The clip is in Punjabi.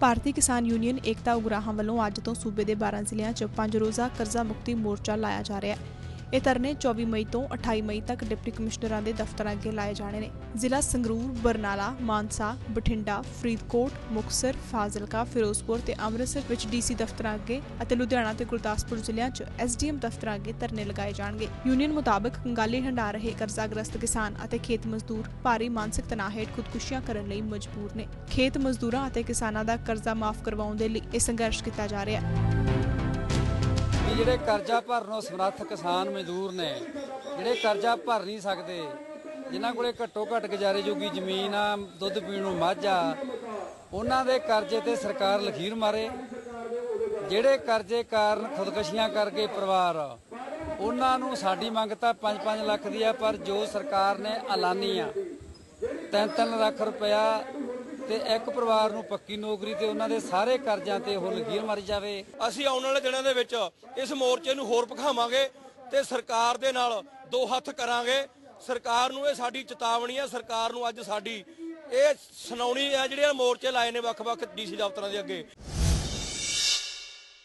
ਭਾਰਤੀ ਕਿਸਾਨ ਯੂਨੀਅਨ ਏਕਤਾ ਉਗਰਾਹਾਂ ਵੱਲੋਂ ਅੱਜ ਤੋਂ ਸੂਬੇ ਦੇ 12 ਜ਼ਿਲ੍ਹਿਆਂ 'ਚ ਪੰਜ ਰੋਜ਼ਾ ਕਰਜ਼ਾ ਮੁਕਤੀ ਮੋਰਚਾ ਲਾਇਆ ਜਾ ਰਿਹਾ ਹੈ। ਇਹ ਧਰਨੇ 24 ਮਈ ਤੋਂ 28 ਮਈ ਤੱਕ ਡਿਪਟੀ ਕਮਿਸ਼ਨਰਾਂ ਦੇ ਦਫ਼ਤਰਾਂ ਅੱਗੇ ਲਾਏ ਜਾਣੇ ਨੇ। ਜ਼ਿਲ੍ਹਾ ਸੰਗਰੂਰ, ਬਰਨਾਲਾ, ਮਾਨਸਾ, ਬਠਿੰਡਾ, ਫਰੀਦਕੋਟ ਮੁਕਸਰ ਫਾਜ਼ਿਲਕਾ, ਫਿਰੋਜ਼ਪੁਰ ਤੇ ਅੰਮ੍ਰਿਤਸਰ ਵਿੱਚ ਡੀਸੀ ਦਫ਼ਤਰਾਂ ਅੱਗੇ ਅਤੇ ਲੁਧਿਆਣਾ ਤੇ ਗੁਰਦਾਸਪੁਰ ਜ਼ਿਲ੍ਹਿਆਂ 'ਚ ਐਸਡੀਐਮ ਦਫ਼ਤਰਾਂ ਅੱਗੇ ਧਰਨੇ ਲਗਾਏ ਜਾਣਗੇ। ਯੂਨੀਅਨ ਮੁਤਾਬਕ ਕੰਗਾਲੀ ਹੰਡਾ ਰਹੇ ਕਰਜ਼ਾਗ੍ਰਸਤ ਕਿਸਾਨ ਅਤੇ ਖੇਤ ਮਜ਼ਦੂਰ ਭਾਰੀ ਮਾਨਸਿਕ ਤਣਾਅ ਹੇਠ ਖੁਦਕੁਸ਼ੀਆਂ ਕਰਨ ਲਈ ਮਜਬੂਰ ਨੇ। ਖੇਤ ਮਜ਼ਦੂਰਾਂ ਅਤੇ ਕਿਸਾਨਾਂ ਦਾ ਕਰਜ਼ਾ ਮਾਫ ਕਰਵਾਉਣ ਦੇ ਲਈ ਇਹ ਸੰਘਰਸ਼ ਕੀਤਾ ਜਾ ਰਿਹਾ ਹੈ। ਜਿਹੜੇ ਕਰਜ਼ਾ ਭਰਨੋਂ ਸਮਰੱਥ ਕਿਸਾਨ ਮਜ਼ਦੂਰ ਨੇ, ਜਿਹੜੇ ਕਰਜ਼ਾ ਭਰ ਨਹੀਂ ਸਕਦੇ, ਜਿਨ੍ਹਾਂ ਕੋਲੇ ਘੱਟੋ ਘੱਟ ਗੁਜ਼ਾਰੇ ਜੋਗੀ ਜ਼ਮੀਨ ਆ, ਦੁੱਧ ਪੀਣ ਨੂੰ ਮੱਝ ਆ, ਉਹਨਾਂ ਦੇ ਕਰਜ਼ੇ ਤੇ ਸਰਕਾਰ ਲਖੀਰ ਮਾਰੇ। ਜਿਹੜੇ ਕਰਜ਼ੇ ਕਾਰਨ ਖੁਦਕਸ਼ੀਆਂ ਕਰ ਗਏ ਪਰਿਵਾਰ, ਉਹਨਾਂ ਨੂੰ ਸਾਡੀ ਮੰਗ ਤਾਂ 5-5 ਲੱਖ ਦੀ ਆ, ਪਰ ਜੋ ਸਰਕਾਰ ਨੇ ਐਲਾਨੀ ਆ 3-3 ਲੱਖ ਰੁਪਇਆ ਤੇ ਇੱਕ ਪਰਿਵਾਰ ਨੂੰ ਪੱਕੀ ਨੌਕਰੀ ਤੇ ਉਹਨਾਂ ਦੇ ਸਾਰੇ ਕਰਜ਼ਿਆਂ ਤੇ ਉਹ ਲਕੀਰ ਮਾਰੀ ਜਾਵੇ। ਅਸੀਂ ਆਉਣ ਵਾਲੇ ਦਿਨਾਂ ਦੇ ਵਿੱਚ ਇਸ ਮੋਰਚੇ ਨੂੰ ਹੋਰ ਭਖਾਵਾਂਗੇ ਤੇ ਸਰਕਾਰ ਦੇ ਨਾਲ ਦੋ ਹੱਥ ਕਰਾਂਗੇ। ਸਰਕਾਰ ਨੂੰ ਇਹ ਸਾਡੀ ਚੇਤਾਵਨੀ ਹੈ ਸਰਕਾਰ ਨੂੰ ਅੱਜ ਸਾਡੀ ਇਹ ਸੁਣਾਉਣੀ ਹੈ ਜਿਹੜੇ ਮੋਰਚੇ ਲਾਏ ਨੇ ਵੱਖ-ਵੱਖ ਡੀਸੀ ਦਫ਼ਤਰਾਂ ਦੇ ਅੱਗੇ।